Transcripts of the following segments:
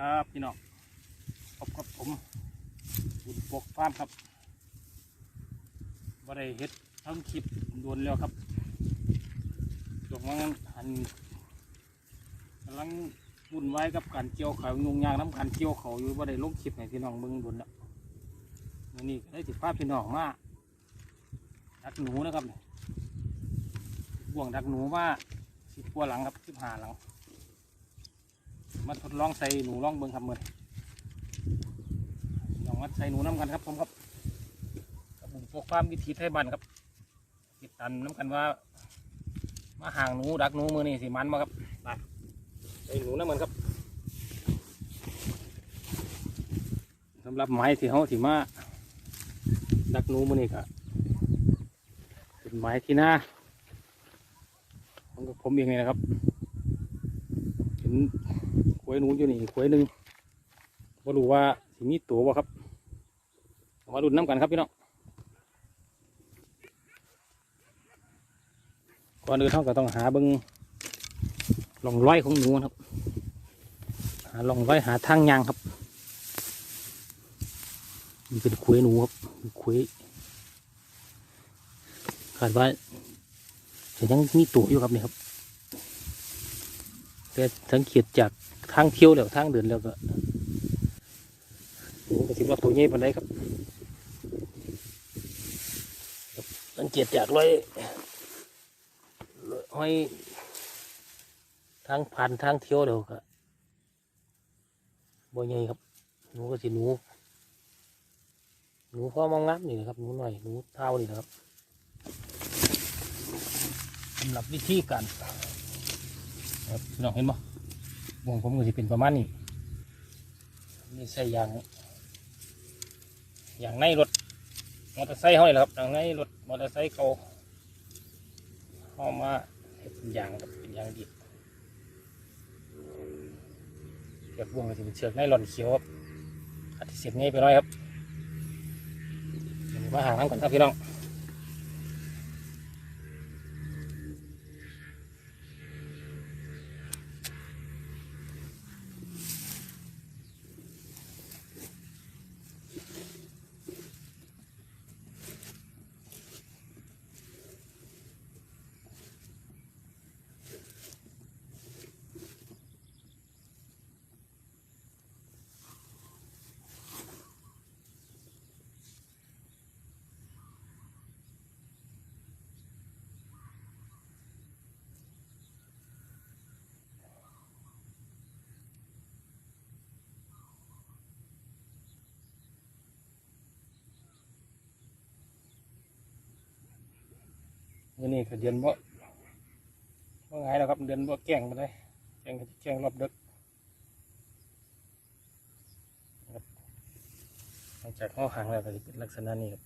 ครับพี่น้องพบกับผมบุญปกฟาร์มครับบ่ได้เฮ็ดทำคลิปโดวนแล้วครับช่วงว่างั้นหันกำลังวุ่นวายกับการเกี่ยวเขาวยุ่งยากน้ำการเกี่ยวเขาอยู่บ่ได้ลงคลิปให้พี่น้องเบิ่งโดนแล้วมื้อนี้ได้ติดภาพพี่น้องมาดักหนูนะครับนี่บ่วงดักหนูมาสิบกว่าหลังครับสิบห้าหลัง มาทดลองใส่หนูลองเบิ้งครับมือนลองมาใส่หนูน้ำกันครับผมครับกับบุญพวกความวิถีไทยบ้านครับติดตันน้ำกันว่า มาห่างหนูดักหนูมือนี่สิมันมาครับไปใส่หนูน้ำมันครับสำหรับไม้ที่เขาที่มาดักหนูมือนี่ก็เป็นไม้ที่หน้าของผมเองเลยนะครับเห็น วยหนูอยู่นี่ขวยหนึ่งมาดูว่าสิมีตัวบ่ครับเอามาดูน้ำกันครับพี่น้องก่อนอื่นเราก็ต้องหาเบิ้งลองร้อยของหนูนครับ หาลองร้อยหาทางยางครับนี่เป็นขวยหนูครับขวยคาดว่าจะยังมีตัวอยู่ครับนี่ครับ แต่สังเกตจากทางเที่ยวแล้วทางเดินแล้วก็โอ้ก็ถือว่าตัวใหญ่ปานใดครับครับสังเกตจากรอยรอยห้อยทางผ่านทางเที่ยวแล้วก็บ่ใหญ่ครับหนูก็สิหนูหนูพ่อมองงามนี่นะครับหนูหน่อยหนูเท่านี่นะครับสำหรับวิธีการ ครับพี่น้องเห็นบ่วงผมก็จะเป็นประมาณนี้นี่ใส่ยางยางในรถมอเตอร์ไซค์เขาเลยครับยางในรถมอเตอร์ไซค์เขาเข้ามาเฮ็ดเป็นยางครับเป็นยางดิบเชือกวงก็จะเป็นเชือกไนลอนเขียวครับอาจจะเสียบง่ายไปหน่อยครับเดี๋ยวมาหาน้ำก่อนครับพี่น้อง มื่อนี้ก็เดือนบ่บ่ไงแล้วครับเดือนบ่แกล้งมาเลยแกล้งก็สิแกล้งรอบดึกหลังจากเข้าหางแล้วก็จะเป็นลักษณะนี้ครับ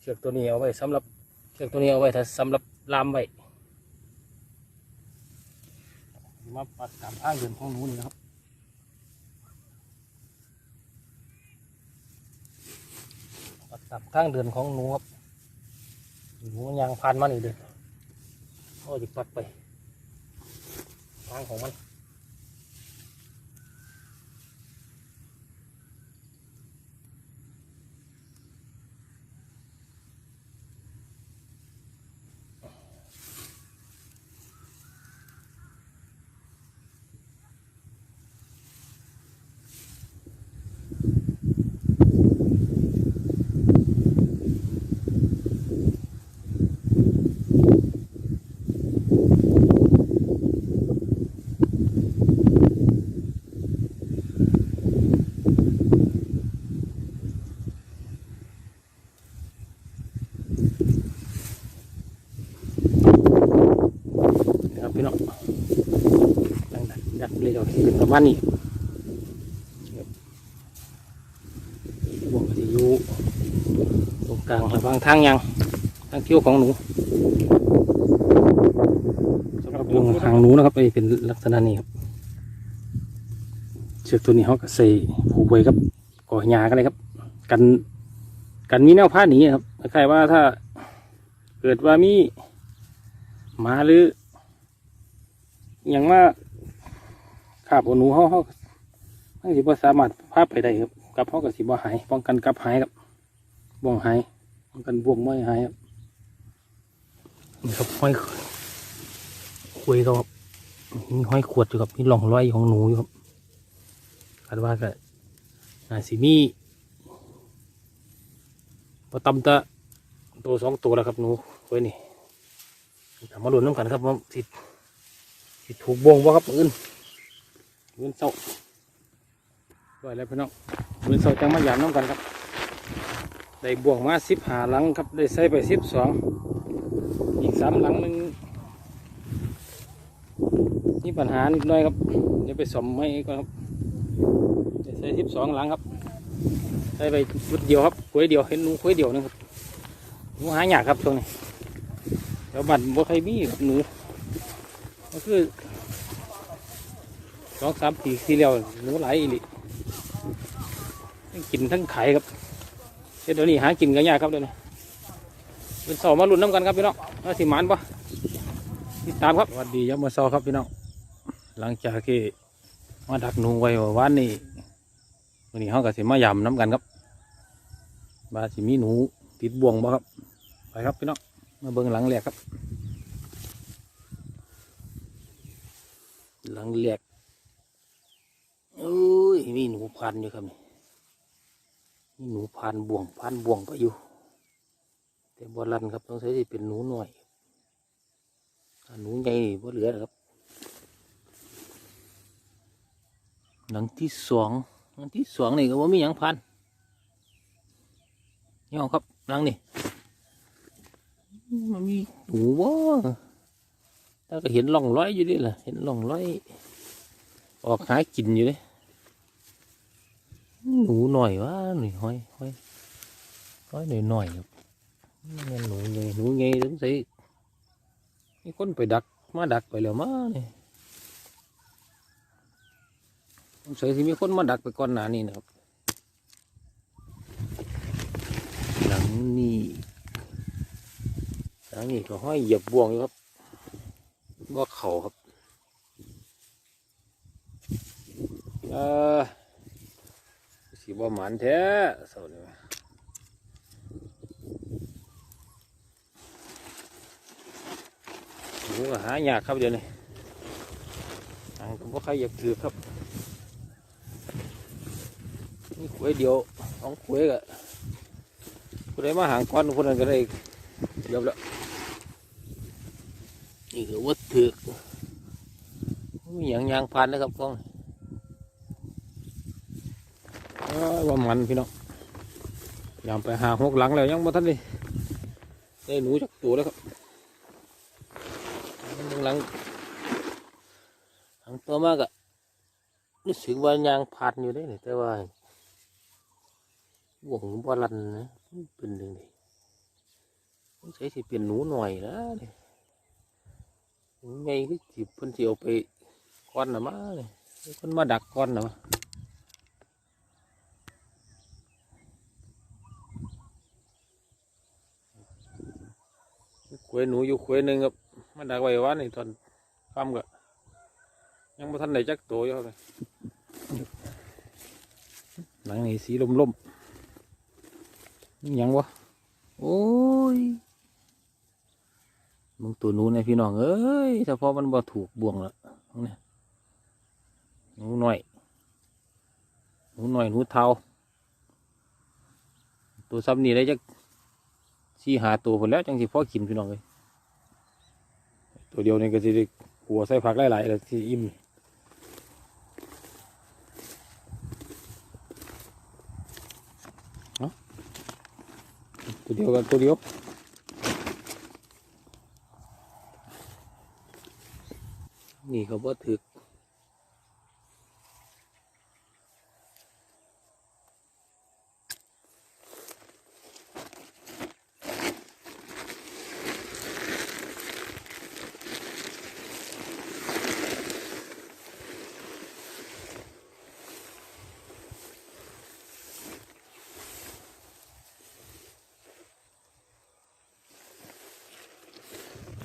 เชือกตัวนี้เอาไว้สำหรับเชือกตัวนี้เอาไว้ถ้าสำหรับลามไว้มาปัดตามทางเดินของหนูนี่นะครับปัดตามทางเดินของหนูครับ หนูมันยางพันมันอีกเด้อโอ้ยปัดไปทางของมัน นะครับพี่น้องดังดักดักเลยก็เป็นประมาณนี้บวกก็จะอยู่ตรงกลางระหว่างทางยางทางเที่ยวของหนูสำหรับวงหางหนูนะครับไอ้เป็นลักษณะนี้ครับเชือกตัวนี้เขาก็ใส่ผูกไว้กับก่อหญ้ากันเลยครับ กันกันมีแนวผ้าหนีครับใคล้ายๆว่าถ้าเกิดว่ามีหมาหรือ อย่างว่าขาบอาหนูเขาเขามันสิบสามารถพาไปได้ครับกับเขากับสิบ่หาย ป้องกันกับหายครับบ่วงหายป้องกันบ่วงไม่หายครับนี่ครับห้อยคุยเขาครับมีห้อยขวดอยู่ครับมีร่องรอยของหนูอยู่ครับคาดว่าก็น่าสิมีพอตำตะตัวสองตัวแล้วครับหนูคุยนี่ถามมาลุ้นน้ำกันครับว่าสิสิ ถูกบ่วงบ่ครับอื่นอื่นเศร้าด้วยแล้วพี่น้องมือเสาจังมาหยามน้ำกันครับ ได้บ่วกมาสิบหาหลังครับ ได้ใส่ไปสิบสองอีกสามหลังหนึ่งนี่ปัญหานิดหน่อยครับ เดี๋ยวไปสมให้ก่อนครับได้ใส่สิบสองหลังครับใส่ไปชุดเดียวครับคุยเดียวเห็นหนูคุยเดียวนะครับหนูหายากครับช่วงนี้เดี๋ยวบัตรบ่ใครมีหนู ก็คือสองสามปีที่แล้วหนูไหลอีหลีทั้งกินทั้งขายครับเดี๋ยวนี้หากินกันยากครับเดี๋ยวนี้เป็นสอมาลุ้นน้ำกันครับพี่น้องว่าสิมานปะติดตามครับสวัสดียามมาซอครับพี่น้องหลังจากที่มาดักหนูไว้วันนี้วันนี้เขาก็สิมายำน้ำกันครับบาสิมีหนูติดบ่วงบ่ครับไปครับพี่น้องมาเบิ่งหลังแหลกครับ หลังแหลกเอ้ยมีหนูพันอยู่ครับนี่มีหนูพานบ่วงพานบ่วงไปอยู่ แต่บอลันครับต้องใช้ที่เป็นหนูหน่อยหนูใหญ่บ่เหลือครับ หลังที่สองหลังที่สองนี่ก็ว่ามีหยังพันนี่อาครับหลังนี่มันมีหนูบ่ ถ้าก็เห็นร่องร้อยอยู่ดิล่ะ เห็นร่องร้อย ออกหากินอยู่เลยหนูหน่อยวะหนูห้อยห้อยห้อยหน่อยหน่อยครับนี่มันหนูไงหนูไงต้องส่มีคนไปดักมาดักไปแล้วมาเนี่ยต้องใส่ที่มีคนมาดักไปก่อนหน้านี้นะครับ หลังนี้หลังนี้ก็ห้อยเหยียบบ่วงอยู่ครับ บ่เขาครับเออสีบ่หมันแท้เสาเนี่ยหูหายากครับเดี๋ยวนี้ทางก็บ่ใครอยากถือครับนี่ขวยเดียวสองขวยก็ผู้ใดมาหางก้อนคนนั้นก็ได้เรียบแล้วนี่คือวัด ถือกมีอย่างยางพันนะครับกล้องว่ามันพี่น้องยามไปหาหกหลังแล้วยังบ่ทันเลยได้หนูจักตัวแล้วครับหลังหลังตัวมากอะรู้สึกว่ายางพันอยู่ได้นี่แต่ว่าบ่วงบ่ลันนะเป็นยังไงมันใช้สิเป็นหนูหน่อยนะนี่หนูใหญ่ก็สิเพิ่นสิเอาไปก้อนนะมาเนี่ยเพิ่นมาดักก้อนนะมาขวยหนูอยู่ขวยหนึ่งครับมันดักไว้วันนี่ตอนค่ำก็ยังไม่ทันไหนจักตัวอยู่เลยหลังนี้สีลมๆยังวะโอ้ย มึงตัวนูเนี่ยพี่น้องเอ้ยเฉพาะมันบ่ถูกบ่วงละนี่หนูหน่อยหนูหน่อยหนูเทาตัวซ้ำนี่ได้จักสี่หาตัวผลแล้วจังสิพ่อกินพี่น้องเลยตัวเดียวนี่ก็สิหัวใส่ผักหลายๆแล้วสิอิ่มตัวเดียวกันตัวเดียว นี่เขาบ่ถึก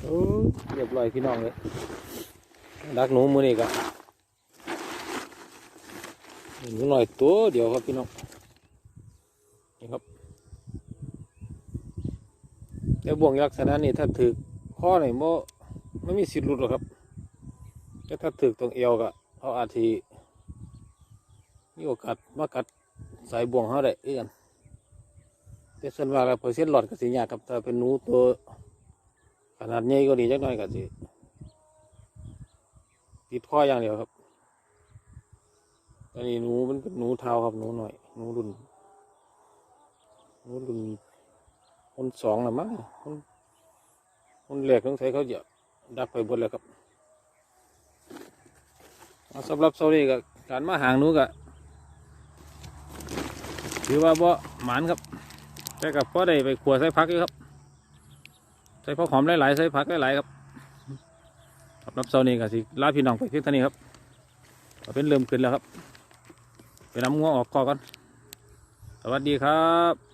โอ้เรียบร้อยพี่น้องเลย ดักหนูมือนี่ก็หนูหน่อยตัวเดียวครับพี่น้องนี่ครับแต่บ่วงลักษณะนี้ถ้าถือข้อไหนโมไม่มีสิทธิ์หลุดหรอกครับแต่ถ้าถือตรงเอวก็เขาอาจทีมีโอกาสมากัดสายบ่วงเขาได้เอื้อนแต่ส่วนมากแล้วเปอเซ็นหลอดก็สิยากครับถ้าเป็นหนูตัวขนาดใหญ่ก็ดีจักหน่อยก็สิ ติดข้ออย่างเดียวครับอันนี้หนูมันเป็นหนูเทาครับหนูหน่อยหนูรุ่นหนูรุ่นคนสองละมั้งคนคนแรกต้องใช้เขาจะดักไปบนแล้วครับสำหรับโซนี่กับการมาหางหนูก็ถือว่าบ่หมานครับ แต่กับพ่อได้ไปขัวใส่พักอยู่ครับ ใส่ผักหอมหลายๆใส่ผักหลายๆครับ สำหรับเซนี่ก็สิลาพี่น้องไปเพียงเท่านี้ครับก็เป็นเริ่มขึ้นแล้วครับ ไปนำงัวออกกอก่อนสวัสดีครับ